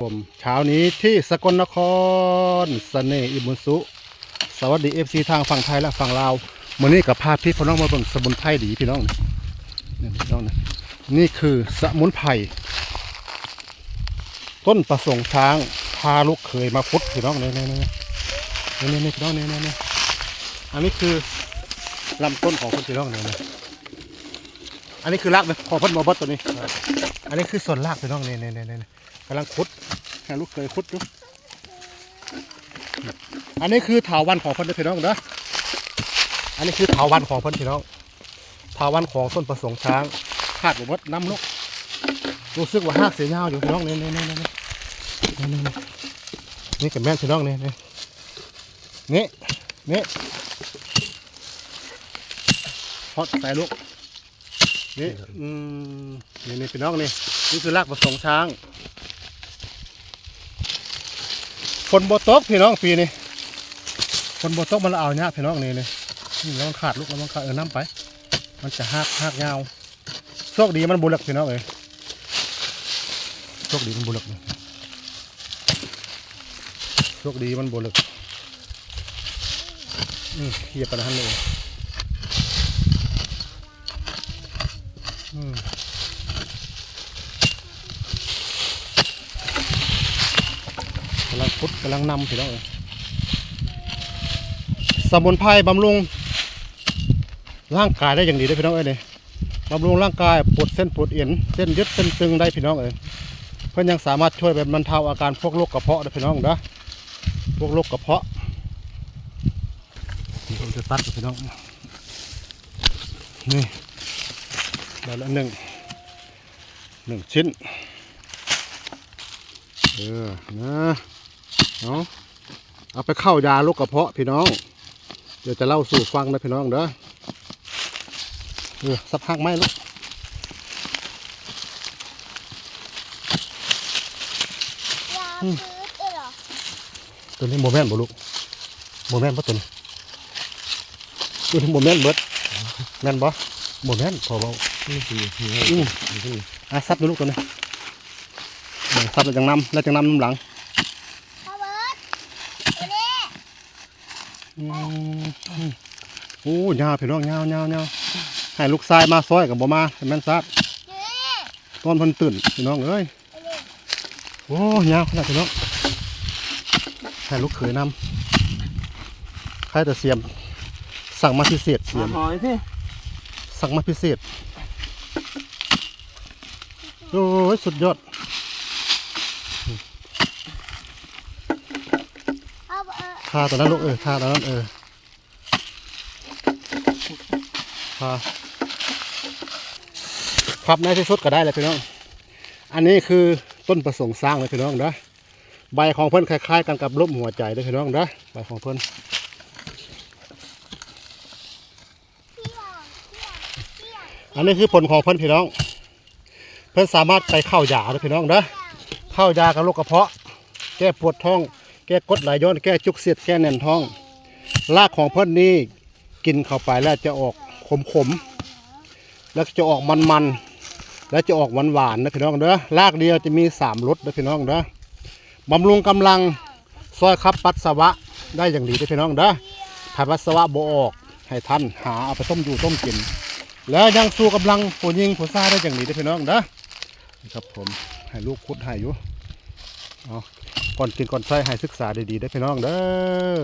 ผมเช้านี้ที่สกลนครเสน่ห์อิมุสุ สวัสดีเอฟซีทางฝั่งไทยและฝั่งลาววันนี้กับพาพี่พี่น้องมาเบิ่งสมุนไพรดีพี่น้องนี่พี่น้องนะนี่คือสมุนไพรต้นประสงค์ช้างพาลูกเคยมาพุดพี่น้องเนี่นี่นี่นี่นี่นี่พี่น้องนี่นี่นี่ยอันนี้คือลำต้นของคนพี่น้องเนี่นี่ อันนี้คือรากเลยขอพิ่นบ่เบิดตัวนี้ อันนี้คือส่วนรากไปน้องนี่งเนี่นี่กำลังคุดแห้ลูกเคยคุดอยู่อันนี้คือเถาวันของเพิ่นเด้อพี่น้องนะอันนี้คือเถาวันของเพิ่นพี่น้องเถาวันของส้นประสงค์ช้างขาดบ่เบิดน้ำลูกรู้สึกว่าหักเสียเงาอยู่พี่น้องนี่นี่นี่นี่นี่นี่กับแม่พี่น้องเนี่นี่นี่นี่พอดใส่ลูก นี่อืมนี่นี่พี่น้องนี่นี่คือรากผสมช้าง ฝนบตกพี่น้องปีนี้ฝนบตกมันละเอาเนี่ยพี่น้องนี่นี่นี่แล้วมันขาดลูกแล้วมันขาดเออน้ำไป มันจะหักหักยาวโชคดีมันบุลักพี่น้องเอ้ยโชคดีมันบุลักนี่โชคดีมันบุลักอืมเหยียบไปนะฮันเลย กำลังพุดกำลังนำพี่น้องเอ้ยสมุนไพรบำรุง ร่างกายได้อย่างดีได้พี่น้องเอ้ยเนี่ยบำรุงร่างกายปวดเส้นปวดเอ็นเส้นยึดเส้นตึงได้พี่น้องเอ้ยเพื่อนยังสามารถช่วยแบบบรรเทาอาการพวกโรคกระเพาะได้พี่น้องนะพวกโรคกระเพาะนี่ผมจะตัดพี่น้องนี่ ได้ละหนึ่งหนึ่งชิ้น เออ นะเอาเอาไปเข้ายาโรคกระเพาะพี่น้อง เดี๋ยวจะเล่าสู่ฟังนะพี่น้องเด้อเออสักพักไหมลูกยาซื้อได้เหรอตัวนี้โมแมนบ่ลูกโมแมนบ่ตัวนี้ตัวนี้โมแมนเบิดแม่นบ่โมแมนพอเบานี่คื อนี่ให้อืมนี่คืออะซับดูลูกตัวนี้เออซับแล้วจังนำแล้วจังนำน้ำหลังพ่อเบิร์ดตัวนี้อืมอืมโอ้ยาวพี่น้องยาวยาวยาวให้ลูกชายมาซอยกับบ่มาให้แม่นซัดนี่ต้นเพิ่นตื่นพี่น้องเอ้ยตัวนี้โอ้ยาวขนาดพี่น้องให้ลูกเขยนำใครแต่เสียม สั่งมาพิเศษเสียมหอยสิสั่งมาพิเศษ โอ้ยสุดยอดพ่อเบิร์ดทาตัวนั้นลูกเออทาตัวนั้นเออทาพับในที่สุดก็ได้เลยพี่น้อง อันนี้คือต้นประสงค์สร้างเลยพี่น้องนะใบของเพิ่นคล้าย ๆ กันกับรูปหัวใจเลยพี่น้องนะใบของเพิ่นองพี่หลองพี่หลองอันนี้คือผลของเพิ่นพี่น้อง พิ่นสามารถไปเข้ายาเลยพี่น้องนะเข้ายากับโรคกระเพาะ แก้ปวดท้อง แก้กดไหลย้อนแก้จุกเสียดแก้แน่นท้องรากของเพิ่นนี่กินเข้าไปแล้วจะออกขมๆแล้วจะออกมันๆแล้วจะออกหวานๆนนะพี่น้องเด้อรากเดียวจะมีสามรสนะพี่น้องเด้อบำรุงกำลังซอยขับปัสสาวะได้อย่างดีนะพี่น้องเด้อถ้าปัสสาวะบ่ออกให้ท่านหาเอาไปต้มอยู่ต้มกิน แล้วยังสู้กำลังผู้ยิงผู้ซ่าได้อย่างดีนะพี่น้องเด้อ ครับผมให้ลูกคุดให้อยู่เอาก่อนกินก่อนใส่ให้ศึกษาดีๆได้พี่น้องเด้อ